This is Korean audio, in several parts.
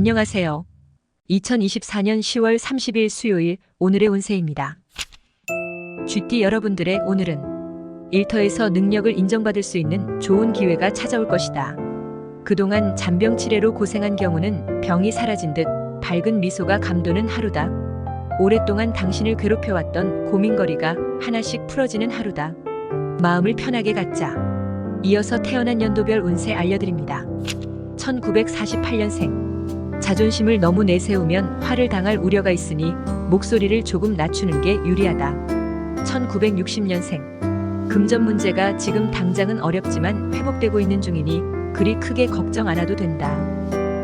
안녕하세요. 2024년 10월 30일 수요일 오늘의 운세입니다. 쥐띠 여러분들의 오늘은 일터에서 능력을 인정받을 수 있는 좋은 기회가 찾아올 것이다. 그동안 잔병 치레로 고생한 경우는 병이 사라진 듯 밝은 미소가 감도는 하루다. 오랫동안 당신을 괴롭혀왔던 고민거리가 하나씩 풀어지는 하루다. 마음을 편하게 갖자. 이어서 태어난 연도별 운세 알려드립니다. 1948년생. 자존심을 너무 내세우면 화를 당할 우려가 있으니 목소리를 조금 낮추는 게 유리하다. 1960년생. 금전 문제가 지금 당장은 어렵지만 회복되고 있는 중이니 그리 크게 걱정 안 해도 된다.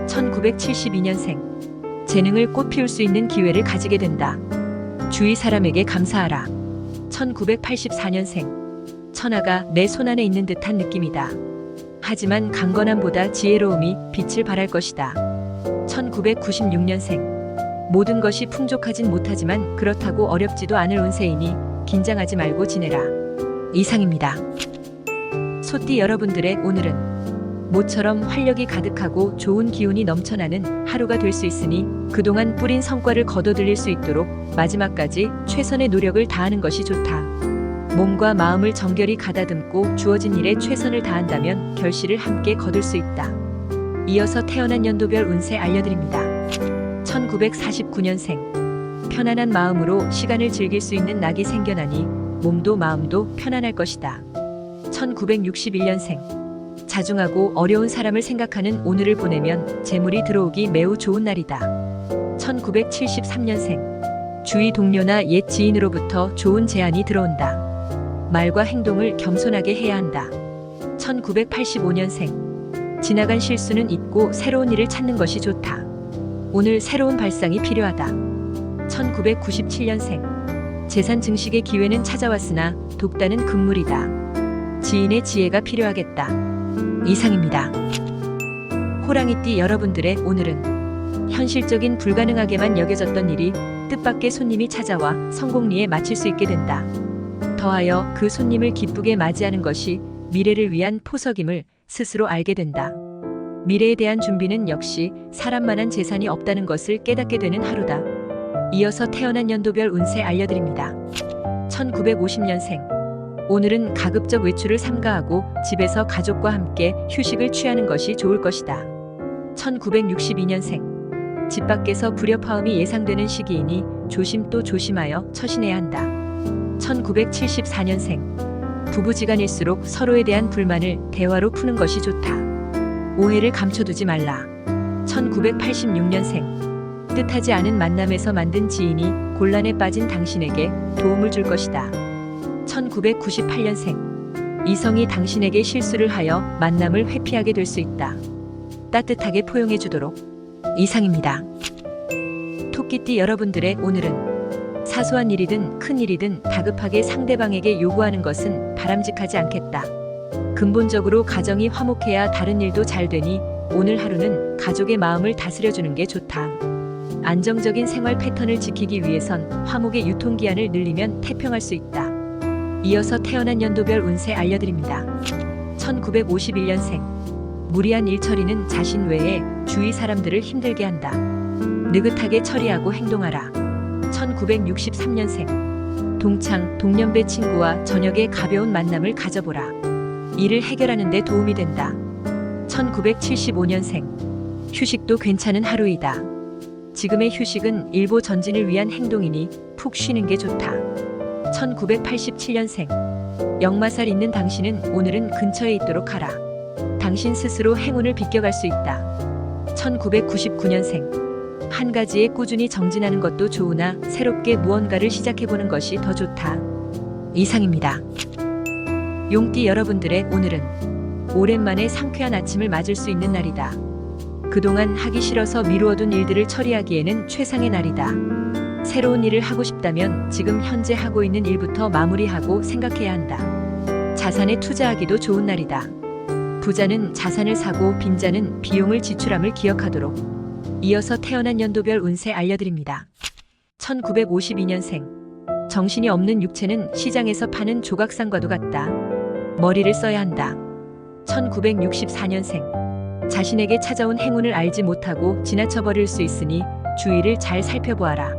1972년생. 재능을 꽃피울 수 있는 기회를 가지게 된다. 주위 사람에게 감사하라. 1984년생. 천하가 내 손안에 있는 듯한 느낌이다. 하지만 강건함보다 지혜로움이 빛을 발할 것이다. 1996년생. 모든 것이 풍족하진 못하지만 그렇다고 어렵지도 않을 운세이니 긴장하지 말고 지내라. 이상입니다. 소띠 여러분들의 오늘은 모처럼 활력이 가득하고 좋은 기운이 넘쳐나는 하루가 될 수 있으니 그동안 뿌린 성과를 거둬들일 수 있도록 마지막까지 최선의 노력을 다하는 것이 좋다. 몸과 마음을 정결히 가다듬고 주어진 일에 최선을 다한다면 결실을 함께 거둘 수 있다. 이어서 태어난 연도별 운세 알려드립니다. 1949년생. 편안한 마음으로 시간을 즐길 수 있는 낙이 생겨나니 몸도 마음도 편안할 것이다. 1961년생. 자중하고 어려운 사람을 생각하는 오늘을 보내면 재물이 들어오기 매우 좋은 날이다. 1973년생. 주위 동료나 옛 지인으로부터 좋은 제안이 들어온다. 말과 행동을 겸손하게 해야 한다. 1985년생. 지나간 실수는 잊고 새로운 일을 찾는 것이 좋다. 오늘 새로운 발상이 필요하다. 1997년생. 재산 증식의 기회는 찾아왔으나 독단은 금물이다. 지인의 지혜가 필요하겠다. 이상입니다. 호랑이띠 여러분들의 오늘은 현실적인 불가능하게만 여겨졌던 일이 뜻밖의 손님이 찾아와 성공리에 마칠 수 있게 된다. 더하여 그 손님을 기쁘게 맞이하는 것이 미래를 위한 포석임을 스스로 알게 된다. 미래에 대한 준비는 역시 사람만한 재산이 없다는 것을 깨닫게 되는 하루다. 이어서 태어난 연도별 운세 알려드립니다. 1950년생. 오늘은 가급적 외출을 삼가하고 집에서 가족과 함께 휴식을 취하는 것이 좋을 것이다. 1962년생. 집 밖에서 불협화음이 예상되는 시기이니 조심 또 조심하여 처신해야 한다. 1974년생. 부부지간일수록 서로에 대한 불만을 대화로 푸는 것이 좋다. 오해를 감춰두지 말라. 1986년생. 뜻하지 않은 만남에서 만든 지인이 곤란에 빠진 당신에게 도움을 줄 것이다. 1998년생. 이성이 당신에게 실수를 하여 만남을 회피하게 될 수 있다. 따뜻하게 포용해 주도록. 이상입니다. 토끼띠 여러분들의 오늘은 사소한 일이든 큰 일이든 다급하게 상대방에게 요구하는 것은 바람직하지 않겠다. 근본적으로 가정이 화목해야 다른 일도 잘 되니 오늘 하루는 가족의 마음을 다스려주는 게 좋다. 안정적인 생활 패턴을 지키기 위해선 화목의 유통기한을 늘리면 태평할 수 있다. 이어서 태어난 연도별 운세 알려드립니다. 1951년생. 무리한 일 처리는 자신 외에 주위 사람들을 힘들게 한다. 느긋하게 처리하고 행동하라. 1963년생. 동창, 동년배 친구와 저녁에 가벼운 만남을 가져보라. 일을 해결하는 데 도움이 된다. 1975년생. 휴식도 괜찮은 하루이다. 지금의 휴식은 일보 전진을 위한 행동이니 푹 쉬는 게 좋다. 1987년생. 역마살 있는 당신은 오늘은 근처에 있도록 하라. 당신 스스로 행운을 비껴갈 수 있다. 1999년생. 한 가지에 꾸준히 정진하는 것도 좋으나 새롭게 무언가를 시작해보는 것이 더 좋다. 이상입니다. 용띠 여러분들의 오늘은 오랜만에 상쾌한 아침을 맞을 수 있는 날이다. 그동안 하기 싫어서 미루어둔 일들을 처리하기에는 최상의 날이다. 새로운 일을 하고 싶다면 지금 현재 하고 있는 일부터 마무리하고 생각해야 한다. 자산에 투자하기도 좋은 날이다. 부자는 자산을 사고 빈자는 비용을 지출함을 기억하도록. 이어서 태어난 연도별 운세 알려드립니다. 1952년생. 정신이 없는 육체는 시장에서 파는 조각상과도 같다. 머리를 써야 한다. 1964년생. 자신에게 찾아온 행운을 알지 못하고 지나쳐 버릴 수 있으니 주의를 잘 살펴보아라.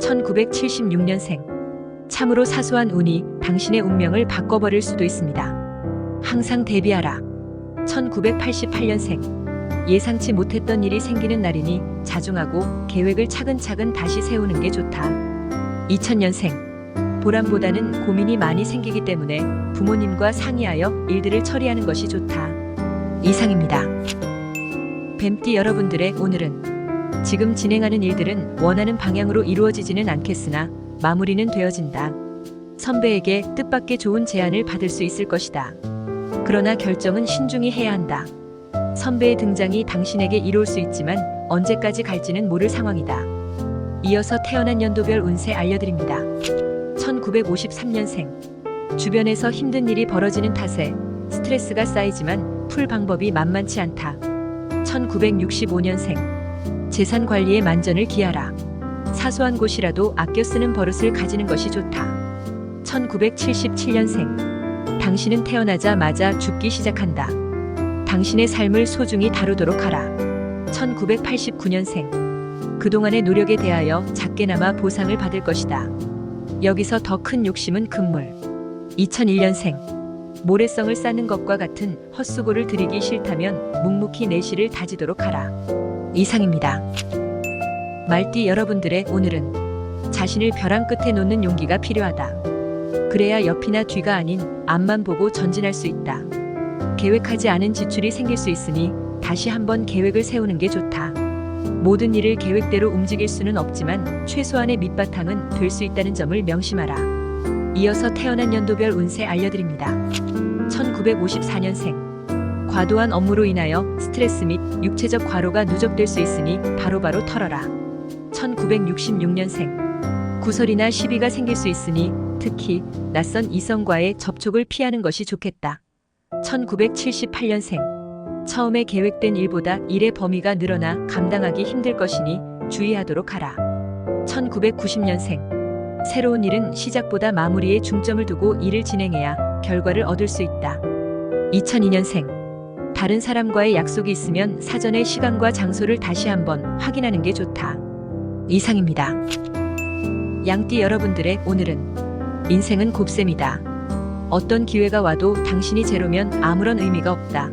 1976년생. 참으로 사소한 운이 당신의 운명을 바꿔버릴 수도 있습니다. 항상 대비하라. 1988년생. 예상치 못했던 일이 생기는 날이니 자중하고 계획을 차근차근 다시 세우는 게 좋다. 2000년생. 보람보다는 고민이 많이 생기기 때문에 부모님과 상의하여 일들을 처리하는 것이 좋다. 이상입니다. 뱀띠 여러분들의 오늘은 지금 진행하는 일들은 원하는 방향으로 이루어지지는 않겠으나 마무리는 되어진다. 선배에게 뜻밖의 좋은 제안을 받을 수 있을 것이다. 그러나 결정은 신중히 해야 한다. 선배의 등장이 당신에게 이로울 수 있지만 언제까지 갈지는 모를 상황이다. 이어서 태어난 연도별 운세 알려드립니다. 1953년생. 주변에서 힘든 일이 벌어지는 탓에 스트레스가 쌓이지만 풀 방법이 만만치 않다. 1965년생. 재산 관리에 만전을 기하라. 사소한 곳이라도 아껴 쓰는 버릇을 가지는 것이 좋다. 1977년생. 당신은 태어나자마자 죽기 시작한다. 당신의 삶을 소중히 다루도록 하라. 1989년생. 그동안의 노력에 대하여 작게나마 보상을 받을 것이다. 여기서 더 큰 욕심은 금물. 2001년생. 모래성을 쌓는 것과 같은 헛수고를 들이기 싫다면 묵묵히 내실을 다지도록 하라. 이상입니다. 말띠 여러분들의 오늘은 자신을 벼랑 끝에 놓는 용기가 필요하다. 그래야 옆이나 뒤가 아닌 앞만 보고 전진할 수 있다. 계획하지 않은 지출이 생길 수 있으니 다시 한번 계획을 세우는 게 좋다. 모든 일을 계획대로 움직일 수는 없지만 최소한의 밑바탕은 될 수 있다는 점을 명심하라. 이어서 태어난 연도별 운세 알려드립니다. 1954년생. 과도한 업무로 인하여 스트레스 및 육체적 과로가 누적될 수 있으니 바로바로 털어라. 1966년생. 구설이나 시비가 생길 수 있으니 특히 낯선 이성과의 접촉을 피하는 것이 좋겠다. 1978년생. 처음에 계획된 일보다 일의 범위가 늘어나 감당하기 힘들 것이니 주의하도록 하라. 1990년생. 새로운 일은 시작보다 마무리에 중점을 두고 일을 진행해야 결과를 얻을 수 있다. 2002년생. 다른 사람과의 약속이 있으면 사전에 시간과 장소를 다시 한번 확인하는 게 좋다. 이상입니다. 양띠 여러분들의 오늘은 인생은 곱셈이다. 어떤 기회가 와도 당신이 제로면 아무런 의미가 없다.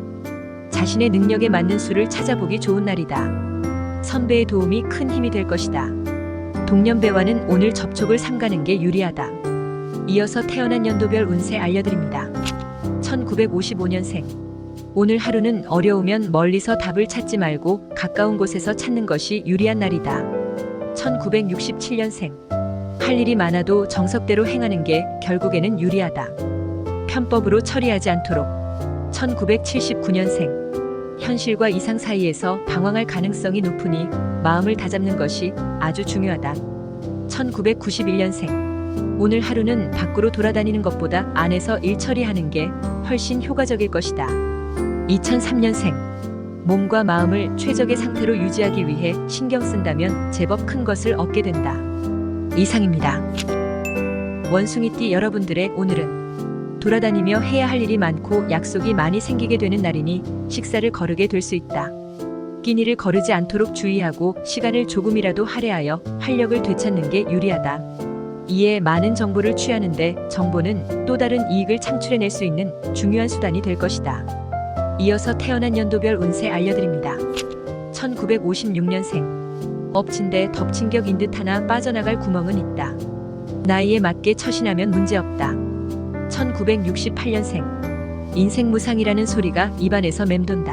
자신의 능력에 맞는 수를 찾아보기 좋은 날이다. 선배의 도움이 큰 힘이 될 것이다. 동년배와는 오늘 접촉을 삼가는 게 유리하다. 이어서 태어난 연도별 운세 알려드립니다. 1955년생. 오늘 하루는 어려우면 멀리서 답을 찾지 말고 가까운 곳에서 찾는 것이 유리한 날이다. 1967년생. 할 일이 많아도 정석대로 행하는 게 결국에는 유리하다. 편법으로 처리하지 않도록. 1979년생. 현실과 이상 사이에서 방황할 가능성이 높으니 마음을 다잡는 것이 아주 중요하다. 1991년생. 오늘 하루는 밖으로 돌아다니는 것보다 안에서 일 처리하는 게 훨씬 효과적일 것이다. 2003년생. 몸과 마음을 최적의 상태로 유지하기 위해 신경 쓴다면 제법 큰 것을 얻게 된다. 이상입니다. 원숭이띠 여러분들의 오늘은 돌아다니며 해야 할 일이 많고 약속이 많이 생기게 되는 날이니 식사를 거르게 될 수 있다. 끼니를 거르지 않도록 주의하고 시간을 조금이라도 할애하여 활력을 되찾는 게 유리하다. 이에 많은 정보를 취하는데 정보는 또 다른 이익을 창출해낼 수 있는 중요한 수단이 될 것이다. 이어서 태어난 연도별 운세 알려드립니다. 1956년생. 엎친 데 덮친 격인 듯 하나 빠져나갈 구멍은 있다. 나이에 맞게 처신하면 문제없다. 1968년생. 인생 무상이라는 소리가 입안에서 맴돈다.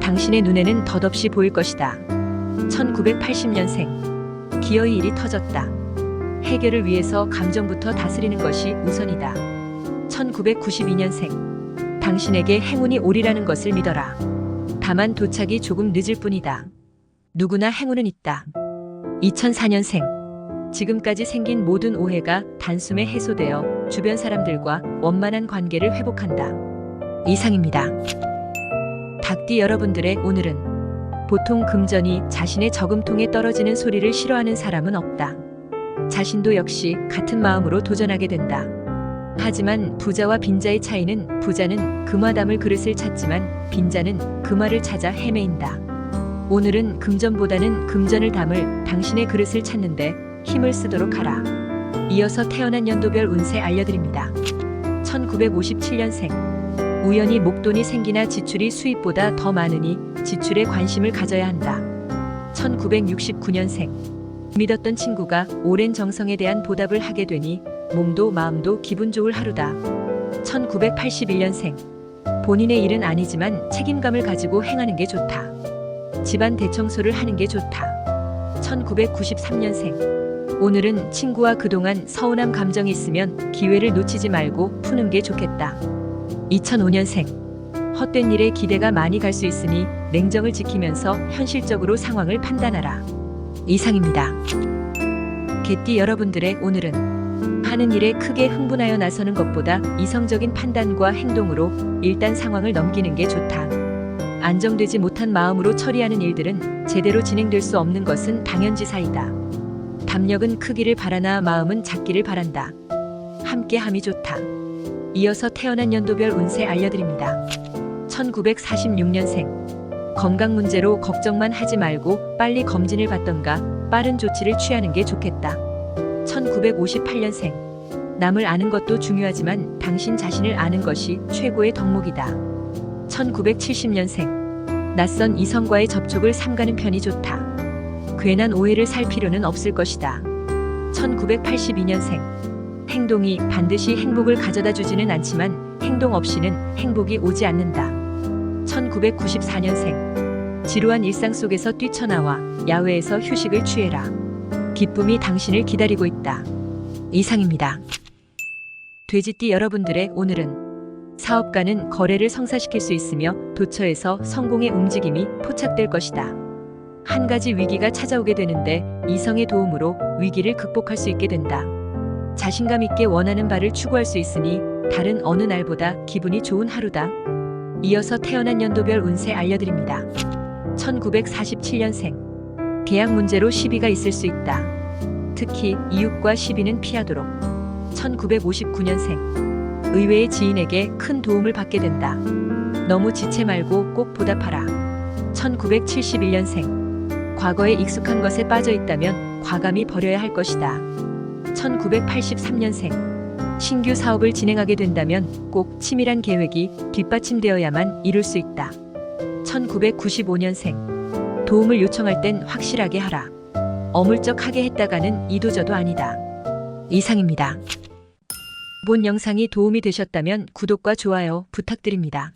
당신의 눈에는 덧없이 보일 것이다. 1980년생. 기어이 일이 터졌다. 해결을 위해서 감정부터 다스리는 것이 우선이다. 1992년생. 당신에게 행운이 오리라는 것을 믿어라. 다만 도착이 조금 늦을 뿐이다. 누구나 행운은 있다. 2004년생. 지금까지 생긴 모든 오해가 단숨에 해소되어 주변 사람들과 원만한 관계를 회복한다. 이상입니다. 닭띠 여러분들의 오늘은 보통 금전이 자신의 저금통에 떨어지는 소리를 싫어하는 사람은 없다. 자신도 역시 같은 마음으로 도전하게 된다. 하지만 부자와 빈자의 차이는 부자는 금화 담을 그릇을 찾지만 빈자는 금화를 찾아 헤매인다. 오늘은 금전보다는 금전을 담을 당신의 그릇을 찾는데 힘을 쓰도록 하라. 이어서 태어난 연도별 운세 알려드립니다. 1957년생. 우연히 목돈이 생기나 지출이 수입보다 더 많으니 지출에 관심을 가져야 한다. 1969년생. 믿었던 친구가 오랜 정성에 대한 보답을 하게 되니 몸도 마음도 기분 좋을 하루다. 1981년생. 본인의 일은 아니지만 책임감을 가지고 행하는 게 좋다. 집안 대청소를 하는 게 좋다. 1993년생. 오늘은 친구와 그동안 서운함 감정이 있으면 기회를 놓치지 말고 푸는 게 좋겠다. 2005년생. 헛된 일에 기대가 많이 갈 수 있으니 냉정을 지키면서 현실적으로 상황을 판단하라. 이상입니다. 개띠 여러분들의 오늘은 하는 일에 크게 흥분하여 나서는 것보다 이성적인 판단과 행동으로 일단 상황을 넘기는 게 좋다. 안정되지 못한 마음으로 처리하는 일들은 제대로 진행될 수 없는 것은 당연지사이다. 담력은 크기를 바라나 마음은 작기를 바란다. 함께함이 좋다. 이어서 태어난 연도별 운세 알려드립니다. 1946년생. 건강 문제로 걱정만 하지 말고 빨리 검진을 받던가 빠른 조치를 취하는 게 좋겠다. 1958년생. 남을 아는 것도 중요하지만 당신 자신을 아는 것이 최고의 덕목이다. 1970년생. 낯선 이성과의 접촉을 삼가는 편이 좋다. 괜한 오해를 살 필요는 없을 것이다. 1982년생. 행동이 반드시 행복을 가져다 주지는 않지만 행동 없이는 행복이 오지 않는다. 1994년생. 지루한 일상 속에서 뛰쳐나와 야외에서 휴식을 취해라. 기쁨이 당신을 기다리고 있다. 이상입니다. 돼지띠 여러분들의 오늘은 사업가는 거래를 성사시킬 수 있으며 도처에서 성공의 움직임이 포착될 것이다. 한 가지 위기가 찾아오게 되는데 이성의 도움으로 위기를 극복할 수 있게 된다. 자신감 있게 원하는 바를 추구할 수 있으니 다른 어느 날보다 기분이 좋은 하루다. 이어서 태어난 연도별 운세 알려드립니다. 1947년생. 계약 문제로 시비가 있을 수 있다. 특히 이웃과 시비는 피하도록. 1959년생. 의외의 지인에게 큰 도움을 받게 된다. 너무 지체 말고 꼭 보답하라. 1971년생. 과거에 익숙한 것에 빠져 있다면 과감히 버려야 할 것이다. 1983년생. 신규 사업을 진행하게 된다면 꼭 치밀한 계획이 뒷받침되어야만 이룰 수 있다. 1995년생. 도움을 요청할 땐 확실하게 하라. 어물쩍하게 했다가는 이도저도 아니다. 이상입니다. 본 영상이 도움이 되셨다면 구독과 좋아요 부탁드립니다.